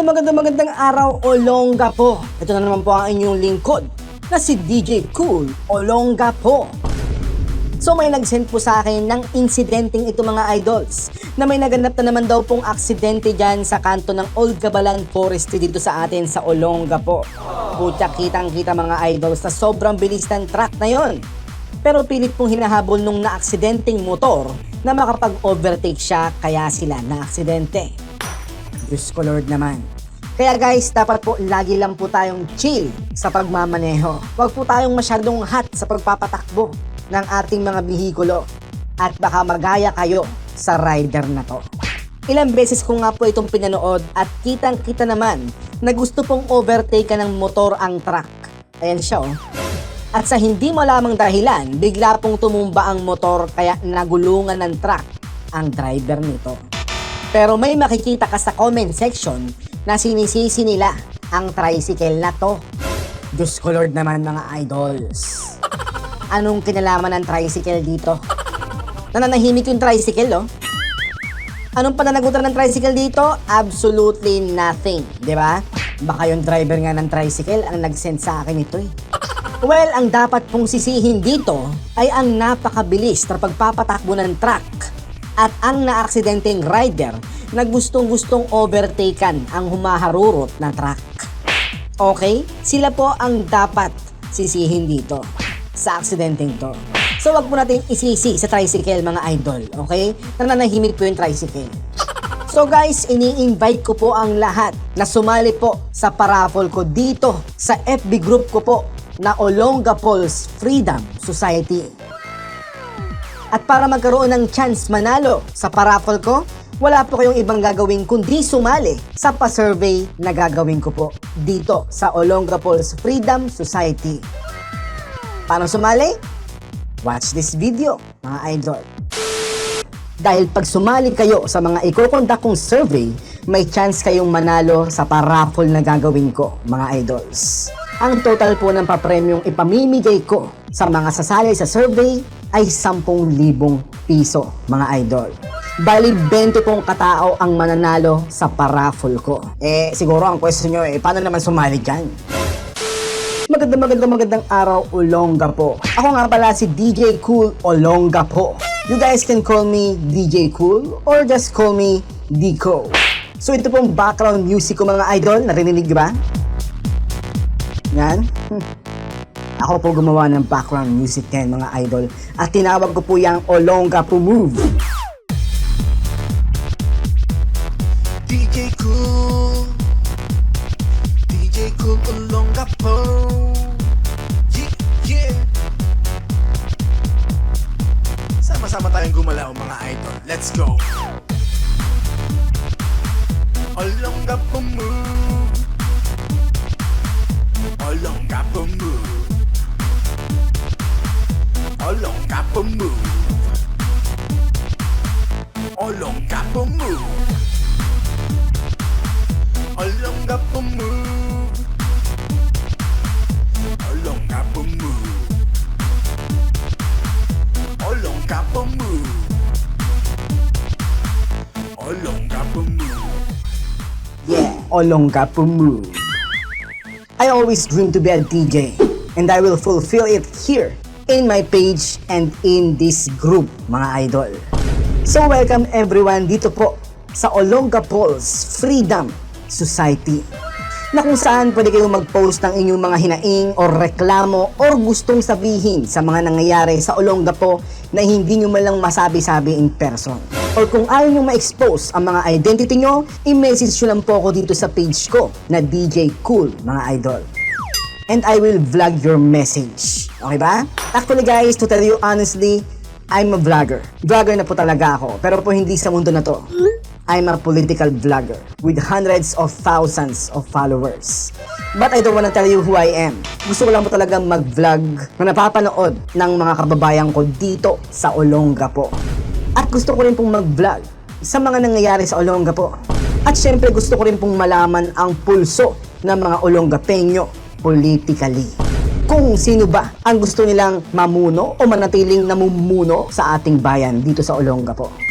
Magandang magandang magandang araw Olongga po. Ito na naman po ang inyong lingkod na si DJ Cool Olongga po. So may nag-send po sa akin ng insidenteng ito mga idols na may naganap na naman daw pong aksidente dyan sa kanto ng Old Gabalan Forest dito sa atin sa Olongga po. Puta kitang kita mga idols na sobrang bilis ng truck na yon. Pero pilit pong hinahabol nung na-aksidenteng motor na makapag-overtake siya kaya sila na-aksidente. Diyos ko Lord naman. Kaya guys, dapat po lagi lang po tayong chill sa pagmamaneho. Huwag po tayong masyadong hot sa pagpapatakbo ng ating mga bihikulo. At baka magaya kayo sa rider na to. Ilang beses ko nga po itong pinanood at kitang kita naman na gusto pong overtake ng motor ang truck. Ayan siya oh. At sa hindi mo lamang dahilan, bigla pong tumumba ang motor kaya nagulungan ng truck ang driver nito. Pero may makikita ka sa comment section na sinisisi nila ang tricycle na to. Lord naman mga idols. Anong kinalaman ng tricycle dito? Nananahimik yung tricycle, oh. Anong pananagutan ng tricycle dito? Absolutely nothing, di ba? Baka yung driver nga ng tricycle ang nag-send sa akin ito eh. Well, ang dapat pong sisihin dito ay ang napakabilis na pagpapatakbo ng truck at ang naaksidenteng rider na gustong-gustong overtaken ang humaharurot na truck. Okay? Sila po ang dapat sisihin dito sa aksidenteng to. So wag po natin isisi sa tricycle mga idol, okay? Nananahimik po yung tricycle. So guys, ini-invite ko po ang lahat na sumali po sa paraffle ko dito sa FB group ko po na Olonga Pulse Freedom Society. At para magkaroon ng chance manalo sa paraffle ko, wala po kayong ibang gagawin kundi sumali sa pa-survey na gagawin ko po dito sa Olonga Pulse Freedom Society. Paano sumali? Watch this video, mga idol. Dahil pag sumali kayo sa mga ikokondak kong survey, may chance kayong manalo sa paraffle na gagawin ko, mga idols. Ang total po ng papremyong ipamimigay ko sa mga sasali sa survey ay 10,000 piso, mga idol. Bali, 20 pong katao ang mananalo sa paraffle ko. Eh, siguro ang question nyo, eh, paano naman sumali dyan? Magandang magandang magandang araw Olongga po. Ako nga pala si DJ Cool Olongga po. You guys can call me DJ Cool or just call me Dico. So ito pong background music ko mga idol, narinig ba? Yan. Hmm. Ako po gumawa ng background music yan mga idol at tinawag ko po yung Olongga po move. Move. Yeah, move. I always dream to be a DJ and I will fulfill it here in my page and in this group, mga idol. So welcome everyone dito po sa Olonga Pulse Freedom Society na kung saan pwede kayong mag-post ng inyong mga hinaing o reklamo or gustong sabihin sa mga nangyayari sa Olonga po na hindi nyo malang masabi-sabi in person. Or kung ayaw nyo ma-expose ang mga identity nyo, i-message nyo lang po ako dito sa page ko na DJ Cool, mga idol. And I will vlog your message. Okay ba? Actually guys, to tell you honestly, I'm a vlogger. Vlogger na po talaga ako, pero po hindi sa mundo na to. I'm a political vlogger with hundreds of thousands of followers. But I don't wanna tell you who I am. Gusto ko lang po talaga mag-vlog na napapanood ng mga kababayan ko dito sa Olonga po. At gusto ko rin pong mag-vlog sa mga nangyayari sa Olonga po. At syempre gusto ko rin pong malaman ang pulso ng mga Olongapeño politically. Kung sino ba ang gusto nilang mamuno o manatiling namumuno sa ating bayan dito sa Olonga po.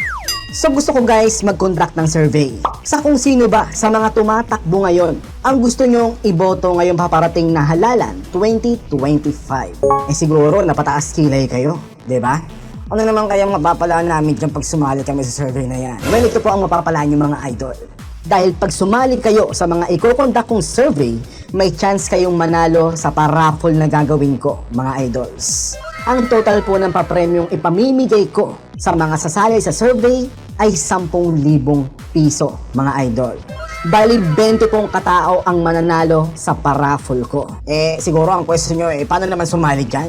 So gusto ko guys mag-conduct ng survey sa kung sino ba sa mga tumatakbo ngayon ang gusto nyong iboto ngayong paparating na halalan 2025. Eh siguro napataas kilay kayo, 'di ba? Ano naman kayang mapapalaan namin dyan pag sumali kami sa survey na yan? Well, ito po ang mapapalaan yung mga idol. Dahil pag sumali kayo sa mga ikokondak kong survey, may chance kayong manalo sa paraffle na gagawin ko, mga idols. Ang total po ng papremyong ipamimigay ko sa mga sasali sa survey ay 10,000 piso, mga idol. Bali, 20 pong katao ang mananalo sa paraffle ko. Eh, siguro ang question nyo, eh, paano naman sumali dyan?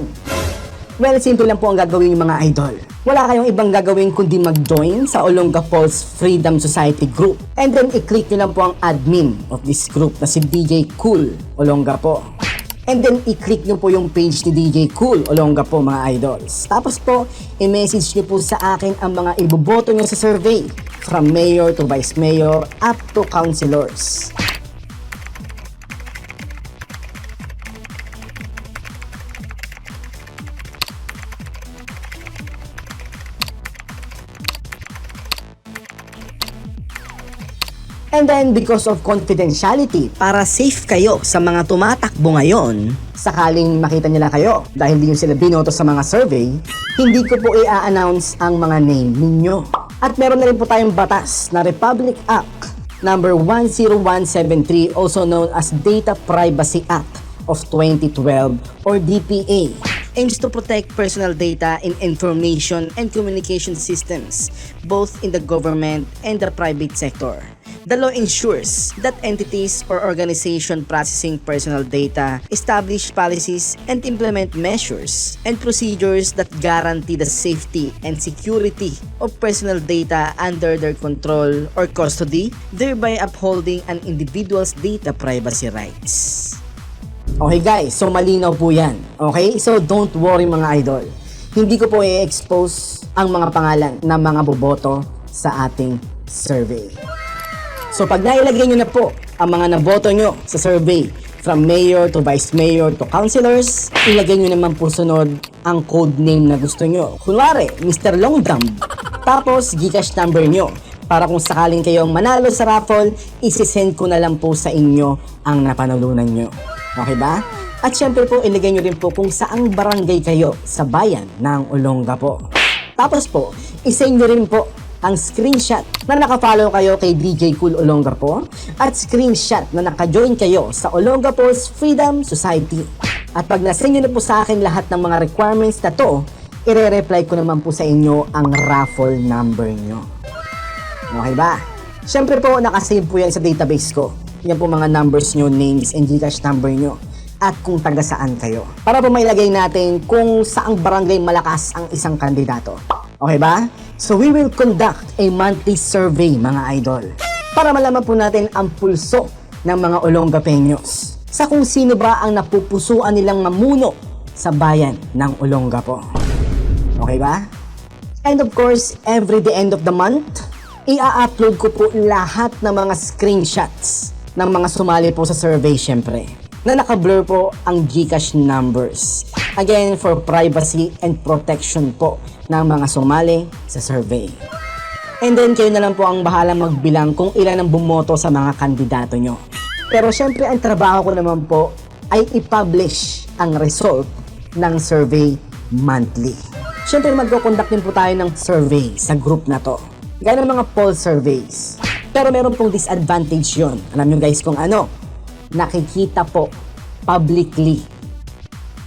Well, simple lang po ang gagawin yung mga idol. Wala kayong ibang gagawin kundi mag-join sa Olonga Falls Freedom Society Group. And then, i-click nyo lang po ang admin of this group na si DJ Cool Olonga po. And then, i-click nyo po yung page ni DJ Cool Olonga po mga idols. Tapos po, i-message nyo po sa akin ang mga iboboto nyo sa survey from mayor to vice mayor up to councilors. And then, because of confidentiality, para safe kayo sa mga tumatakbo ngayon, sakaling makita nila kayo dahil hindi nyo sila binoto sa mga survey, hindi ko po i-announce ang mga name ninyo. At meron na rin po tayong batas na Republic Act number 10173 also known as Data Privacy Act of 2012 or DPA aims to protect personal data in information and communication systems both in the government and the private sector. The law ensures that entities or organization processing personal data establish policies and implement measures and procedures that guarantee the safety and security of personal data under their control or custody, thereby upholding an individual's data privacy rights. Okay guys, so malinaw po yan. Okay? So don't worry mga idol. Hindi ko po i-expose ang mga pangalan ng mga boboto sa ating survey. So pag nailagay nyo na po ang mga naboto nyo sa survey from mayor to vice mayor to councilors, ilagay nyo naman po sunod ang code name na gusto nyo. Kunwari, Mr. Longdam. Tapos, Gcash number nyo. Para kung sakaling kayong manalo sa raffle, isisend ko na lang po sa inyo ang napanalunan nyo. Okay ba? At syempre po, ilagay nyo rin po kung saang barangay kayo sa bayan ng Olongapo. Tapos po, isend nyo rin po ang screenshot na nakafollow kayo kay DJ Cool Olonga po at screenshot na naka-join kayo sa Olonga Po's Freedom Society. At pag nasend nyo na po sa akin lahat ng mga requirements na to, ire-reply ko naman po sa inyo ang raffle number nyo. Okay ba? Siyempre po, nakasave po yan sa database ko. Yan po mga numbers nyo, names, and Gcash number nyo. At kung taga saan kayo. Para po mailagay natin kung saang barangay malakas ang isang kandidato. Okay ba? So we will conduct a monthly survey mga idol. Para malaman po natin ang pulso ng mga Olongapeños. Sa kung sino ba ang napupusuan nilang mamuno sa bayan ng Olongapo. Okay ba? And of course, every the end of the month, ia-upload ko po lahat ng mga screenshots ng mga sumali po sa survey syempre na naka-blur po ang Gcash numbers. Again, for privacy and protection po ng mga sumali sa survey. And then kayo na lang po ang bahala magbilang kung ilan ang bumoto sa mga kandidato nyo. Pero syempre ang trabaho ko naman po ay i-publish ang result ng survey monthly. Syempre magko-conduct din po tayo ng survey sa group na to. Gaya ng mga poll surveys. Pero meron pong disadvantage yon. Alam nyo guys kung ano? Nakikita po publicly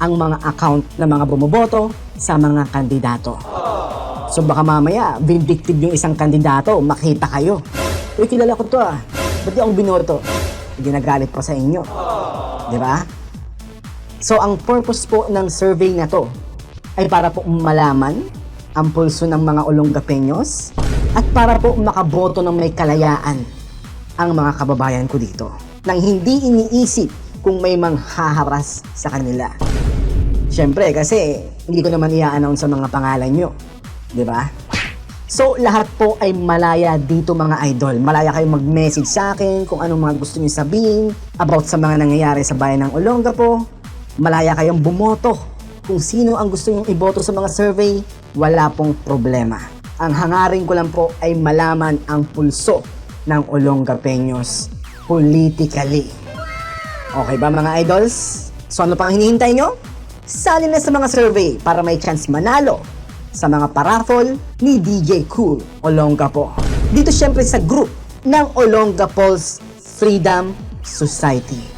ang mga account ng mga bumoboto sa mga kandidato. So baka mamaya, vindictive yung isang kandidato, makita kayo. Uy, kilala ko to ah. Ba't di akong binoto? Ginagalit pa sa inyo. Di ba? So ang purpose po ng survey na to ay para po malaman ang pulso ng mga Olongapeños at para po makaboto ng may kalayaan ang mga kababayan ko dito nang hindi iniisip kung may manghaharas sa kanila. Siyempre, kasi hindi ko naman i-announce sa mga pangalan nyo. Di ba? So, lahat po ay malaya dito mga idol. Malaya kayong mag-message sa akin kung anong mga gusto niyo sabihin about sa mga nangyayari sa bayan ng Olongapo. Malaya kayong bumoto kung sino ang gusto nyong iboto sa mga survey. Wala pong problema. Ang hangarin ko lang po ay malaman ang pulso ng Olongapeños politically. Okay ba mga idols? So ano pang hinihintay nyo? Sali na sa mga survey para may chance manalo sa mga paraffol ni DJ Cool Olongapo. Dito syempre sa group ng Olongapo's Freedom Society.